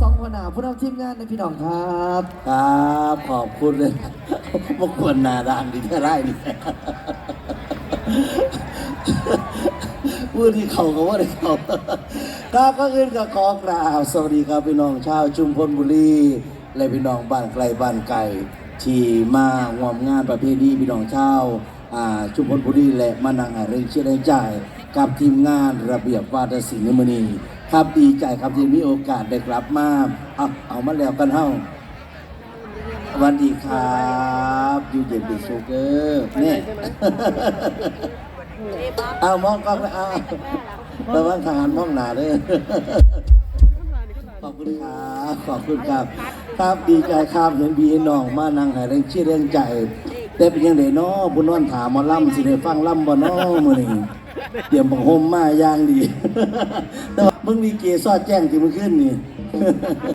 สองพนาผู้นำทีมงานนะพี่น้องครับ ครับขอบคุณเลยมควรหนาดานดีแค่ไรนี่พูดที่เขาก็ว่าได้เขาครับก็อื่นก็ขอกราบสวัสดีครับพี่น้องชาวชุมพลบุรีและพี่น้องบ้านไกลบ้านไกลที่มางอมงานประเพณีพี่น้องชาวชุมพลบุรีและมานังหาเรื่องเชื่อใจกับทีมงานระเบียบวาทศิลป์ในมือนี ครับดีใจครับที่มีโอกาสได้กลับมาเอาเอามาแล้วกันเฮ้าสวัสดีครับอยู่เย็นเป็นสุขเออเนี่ยเอามองกล้องเลยเอาระวังทหารมองหนาเลยขอบคุณครับขอบคุณครับ ครับดีใจครับเห็นพี่น้องมานั่งให้แรงเชื่อแรงใจ แต่เป็นยังไงเนาะบุญนอนถามหมาล่ำสิได้ฟังล่ำบ่เนาะมื้อนี้ เตรียมของโฮมมาอย่างดี แต่ว่ามึงมีเกซอดแจ้งที่มึงขึ้นนี่